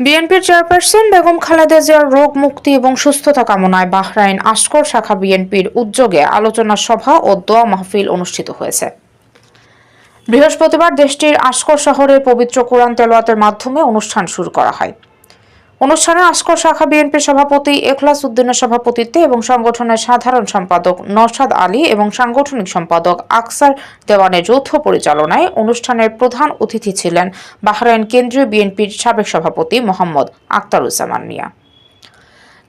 বিএনপির চেয়ারপারসন বেগম খালেদা জিয়ার রোগ মুক্তি এবং সুস্থতা কামনায় বাহরাইন আস্কর শাখা বিএনপির উদ্যোগে আলোচনা সভা ও দোয়া মাহফিল অনুষ্ঠিত হয়েছে। বৃহস্পতিবার দেশটির আস্কর শহরে পবিত্র কোরআন তেলোয়াতের মাধ্যমে অনুষ্ঠান শুরু করা হয়। অনুষ্ঠানে আসকর শাখা বিএনপি সভাপতি, এখলাস উদ্দিনের সভাপতিত্বে এবং সংগঠনের সাধারণ সম্পাদক নসাদ আলী এবং সাংগঠনিক সম্পাদক আকসার দেওয়ানের যৌথ পরিচালনায় অনুষ্ঠানের প্রধান অতিথি ছিলেন বাহরাইন কেন্দ্রীয় বিএনপির সাবেক সভাপতি Mohammad Aktaruzzaman Mia.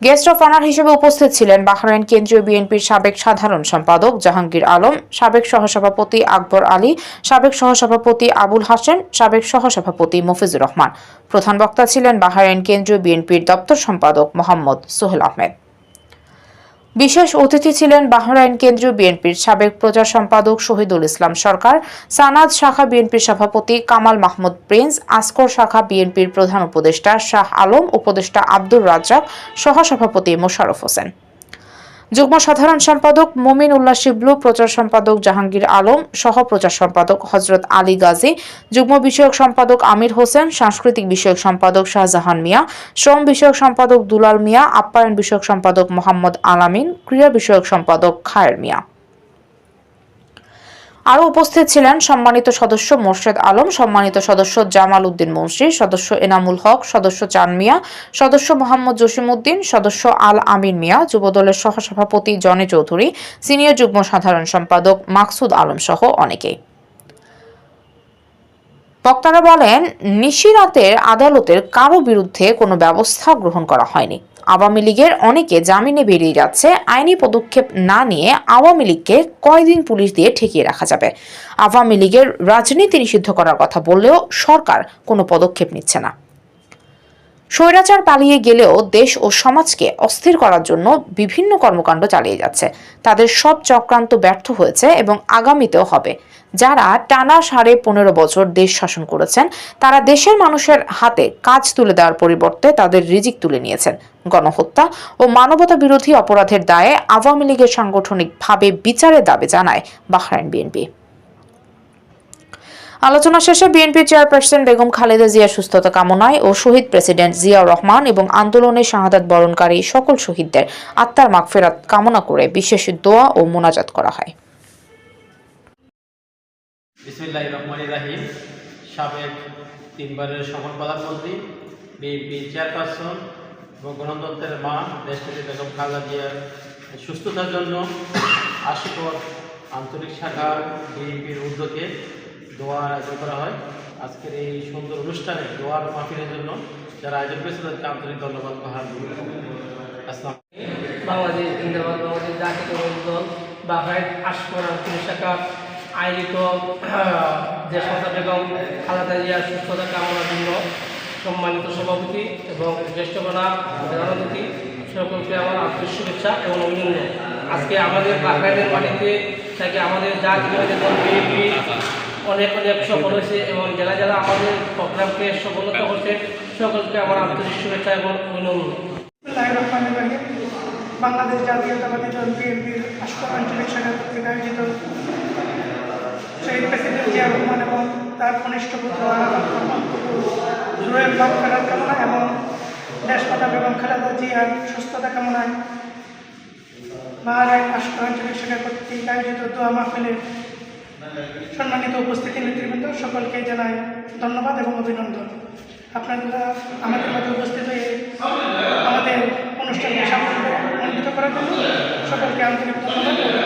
Guest of honour হিসেবে উপস্থিত ছিলেন বাহরাইন কেন্দ্রীয় বিএনপির সাবেক সাধারণ সম্পাদক জাহাঙ্গীর আলম, সাবেক সহসভাপতি আকবর আলী, সাবেক সহসভাপতি আবুল হাসেন সাবেক সহসভাপতি মফিজুর রহমান। প্রধান বক্তা ছিলেন বাহরাইন কেন্দ্রীয় বিএনপির দপ্তর সম্পাদক মোহাম্মদ সোহেল আহমেদ। বিশেষ অতিথি ছিলেন বাহরাইন কেন্দ্রীয় বিএনপির সাবেক প্রচার সম্পাদক শহীদুল ইসলাম সরকার, সানাদ শাখা বিএনপির সভাপতি কামাল মাহমুদ প্রিন্স আসকর শাখা বিএনপির প্রধান উপদেষ্টা শাহ আলম, উপদেষ্টা আব্দুর রাজ্জাক, সহসভাপতি মোশারফ হোসেন। যুগ্ম সাধারণ সম্পাদক মোমিন উল্লাহ শিবলু, প্রচার সম্পাদক জাহাঙ্গীর আলম, সহ প্রচার সম্পাদক হজরত আলী গাজী, যুগ্ম বিষয়ক সম্পাদক আমির হোসেন, সাংস্কৃতিক বিষয়ক সম্পাদক শাহজাহান মিয়া, শ্রম বিষয়ক সম্পাদক দুলাল মিয়া, আপ্যায়ন বিষয়ক সম্পাদক মোহাম্মদ আলামিন, ক্রীড়া বিষয়ক সম্পাদক খায়ের মিয়া। আরও উপস্থিত ছিলেন সম্মানিত সদস্য মোর্শেদ আলম, সম্মানিত সদস্য জামাল উদ্দিন মুন্সি সদস্য এনামুল হক, সদস্য চান মিয়া, সদস্য মোহাম্মদ জসিমউদ্দিন সদস্য আল আমিন মিয়া, যুবদলের সহসভাপতি জনে চৌধুরী, সিনিয়র যুগ্ম সাধারণ সম্পাদক মাকসুদ আলম সহ অনেকেই। বক্তারা বলেন নিশিরাতের আদালতের কারও বিরুদ্ধে কোনো ব্যবস্থা গ্রহণ করা হয়নি। আওয়ামী লীগের অনেকে জামিনে বেরিয়ে যাচ্ছে। আইনি পদক্ষেপ না নিয়ে আওয়ামী লীগকে কয়দিন পুলিশ দিয়ে ঠেকিয়ে রাখা যাবে। আওয়ামী লীগের রাজনীতি নিষিদ্ধ করার কথা বললেও সরকার কোনো পদক্ষেপ নিচ্ছে না। স্বৈরাচার পালিয়ে গেলেও দেশ ও সমাজকে অস্থির করার জন্য বিভিন্ন কর্মকাণ্ড চালিয়ে যাচ্ছে। তাদের সব চক্রান্ত ব্যর্থ হয়েছে এবং আগামীতেও হবে। যারা টানা সাড়ে পনেরো বছর দেশ শাসন করেছেন, তারা দেশের মানুষের হাতে কাজ তুলে দেওয়ার পরিবর্তে তাদের রিজিক তুলে নিয়েছেন। গণহত্যা ও মানবতা বিরোধী অপরাধের দায়ে আওয়ামী লীগের সাংগঠনিকভাবে বিচারের দাবি জানায় বাহরাইন বিএনপি। আলোচনা শেষে বিএনপি চেয়ারপারসন বেগম খালেদা জিয়ার সুস্থতা কামনায় ও শহীদ প্রেসিডেন্ট জিয়াউর রহমান এবং আন্দোলনে শাহাদাত বরণকারী সকল শহীদদের আত্মার মাগফেরাত কামনা করে বিশেষ দোয়া ও মোনাজাত করা হয়। সাবেক তিনবারের সকল প্রধানমন্ত্রী, বিএনপি চেয়ারপারসন এবং গণতন্ত্রের মা দেশটিতে বেগম খালেদা জিয়ার সুস্থতার জন্য আশুকর আন্তরিক শাখা বিএনপির উদ্যোগে দোয়ার আয়োজন করা হয়। আজকের এই সুন্দর অনুষ্ঠানে দোয়ার মাহফিলের জন্য যারা আয়োজন করেছে তাদেরকে আন্তরিক ধন্যবাদ বাংলাদেশ জিন্দাবাদ বাংলাদেশ জাতীয় দল বাঘাইট আশকর শাখা আয়োজিত দেশমাতা বেগম, খালেদা জিয়ার সুস্থতা কামনার জন্য সম্মানিত সভাপতি এবং জ্যেষ্ঠকনা প্রধান অতিথি সকলকে আমার আন্তরিক শুভেচ্ছা এবং অভিনন্দন। আজকে আমাদের বাঘাইটের মাটিতে তাকে আমাদের জাতীয় দল অনেক অনেক সফল হয়েছে এবং যারা যারা আমাদের প্রোগ্রামকে সফলতা করছে, সকলকে আমার আন্তরিক শুভেচ্ছা এবং রহিম বাংলাদেশ জাতীয়তাবাদী দল বিএনপির আশকর আঞ্চলিক শাখা কর্তৃক আয়োজিত শহীদ প্রেসিডেন্ট জিয়া রহমান এবং তার কনিষ্ঠ পুত্র জুয়েল বাগ ফেরার কামনা এবং দেশমাতা বেগম খালেদা জিয়ার সুস্থতা কামনায় বাহারাইন আশকর আঞ্চলিক শাখা কর্তৃক আয়োজিত দোয়া মাহফিলের সম্মানিত উপস্থিতি নেতৃবৃন্দ, সকলকে জানাই ধন্যবাদ এবং অভিনন্দন। আপনারা আমাদের মধ্যে উপস্থিত হয়ে আমাদের অনুষ্ঠানকে সাফল্য মণ্ডিত করার জন্য সকলকে আন্তরিক ধন্যবাদ।